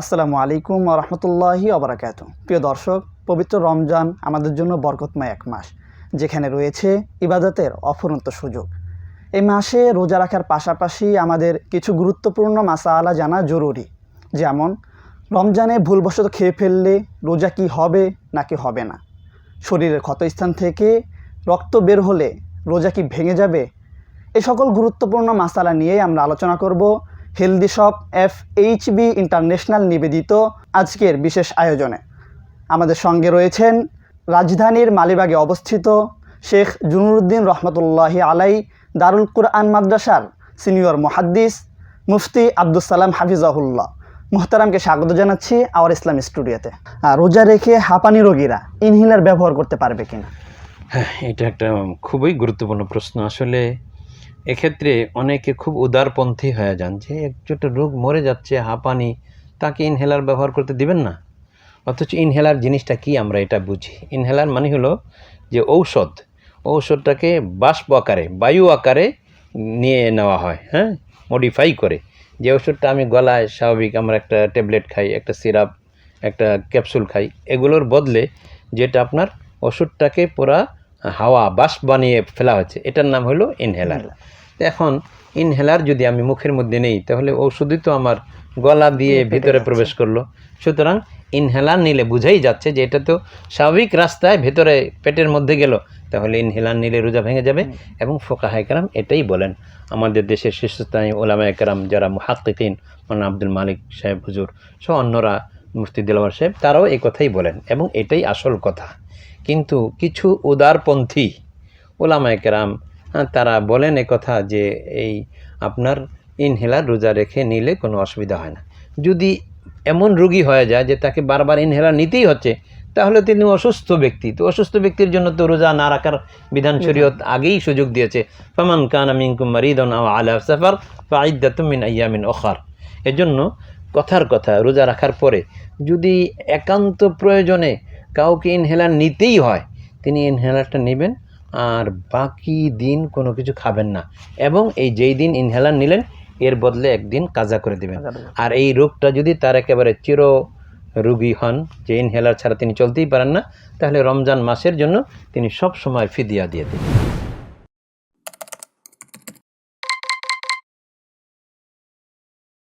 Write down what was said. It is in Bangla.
আসসালামু আলাইকুম রহমতুল্লাহি অবরাকাত প্রিয় দর্শক, পবিত্র রমজান আমাদের জন্য বরকতময় এক মাস, যেখানে রয়েছে ইবাদতের অফুরন্ত সুযোগ। এই মাসে রোজা রাখার পাশাপাশি আমাদের কিছু গুরুত্বপূর্ণ মাসালা জানা জরুরি, যেমন, রমজানে ভুলবশত খেয়ে ফেললে রোজা কি হবে নাকি হবে না? শরীরের ক্ষতস্থান থেকে রক্ত বের হলে রোজা কি ভেঙে যাবে? এ সকল গুরুত্বপূর্ণ মাসালা নিয়ে আমরা আলোচনা করব। Healthy shop F H B international নিবেদিত আজকের বিশেষ আয়োজনে। আমাদের সঙ্গে রয়েছেন রাজধানীর মালিবাগে অবস্থিত শেখ জুনুরুদ্দিন রহমতুল্লাহি আলাই দারুল কুরআন মাদ্রাসার সিনিয়র মুহাদ্দিস মুফতি আব্দুল সালাম হাফিজাহুল্লাহ। মুহতারামকে স্বাগত জানাচ্ছি আওয়ার ইসলাম স্টুডিওতে। আর রোজা রেখে হাঁপানি রোগীরা ইনহেলার ব্যবহার করতে পারবে কিনা? হ্যাঁ এটা একটা খুবই গুরুত্বপূর্ণ প্রশ্ন। আসলে এক্ষেত্রে অনেকে খুব উদারপন্থী হয়ে যান যে একটা রোগ মরে যাচ্ছে হাঁপানি তাকে ইনহেলার ব্যবহার করতে দিবেন না। অথচ ইনহেলার জিনিসটা কি আমরা এটা বুঝি? ইনহেলার মানে হলো যে ঔষধ। ঔষধটাকে বাষ্প আকারে, বায়ু আকারে নিয়ে নেওয়া হয় হ্যাঁ? মডিফাই করে। যে ওষুধটা আমি গলায় স্বাভাবিক আমরা একটা ট্যাবলেট খাই, একটা সিরাপ একটা ক্যাপসুল খাই, এগুলোর বদলে যেটা আপনার ওষুধটাকে পুরা হাওয়া বাষ্প বানিয়ে ফেলা হচ্ছে এটার নাম হলো ইনহেলার এখন ইনহেলার যদি আমি মুখের মধ্যে নেই তাহলে ওষুধই তো আমার গলা দিয়ে ভিতরে প্রবেশ করল। সুতরাং ইনহেলার নিলে বুঝাই যাচ্ছে যে এটা তো স্বাভাবিক রাস্তায় ভেতরে পেটের মধ্যে গেল তাহলে ইনহেলার নিলে রোজা ভেঙে যাবে। এবং ফোকা হাইকারাম এটাই বলেন। আমাদের দেশের শীর্ষস্থানীয় ওলামা একরাম যারা মুহাত্তিকিন মানে আব্দুল মালিক সাহেব হুজুর সহ অন্যরা মুফতি দিলওয়ার সাহেব তারাও এই কথাই বলেন। এবং এটাই আসল কথা। কিন্তু কিছু উদারপন্থী ওলামা একরাম হ্যাঁ, তারা বলেন কথা যে এই আপনার ইনহেলার রোজা রেখে নিলে কোনো অসুবিধা হয় না। যদি এমন রুগী হয়ে যায় যে তাকে বারবার ইনহেলার নিতেই হচ্ছে তাহলে তিনি অসুস্থ ব্যক্তি। তো অসুস্থ ব্যক্তির জন্য তো রোজা না রাখার বিধান শরীয়ত আগেই সুযোগ দিয়েছে। ফামান কান মিনকুম মারিদন আও আলা সাফার ফাইদাতুম মিন আইয়ামিন ওখার। এজন্য কথার কথা রোজা রাখার পরে যদি একান্ত প্রয়োজনে কাউকে ইনহেলার নিতেই হয়। তিনি ইনহেলারটা নেবেন আর বাকি দিন কোনো কিছু খাবেন না। এবং এই যেই দিন ইনহেলার নিলেন এর বদলে একদিন কাজা করে দেবেন। আর এই রোগটা যদি তার একেবারে চির রুগী হন যে ইনহেলার ছাড়া তিনি চলতেই পারেন না তাহলে রমজান মাসের জন্য তিনি সব সময় ফিদিয়া দিয়ে দেবেন।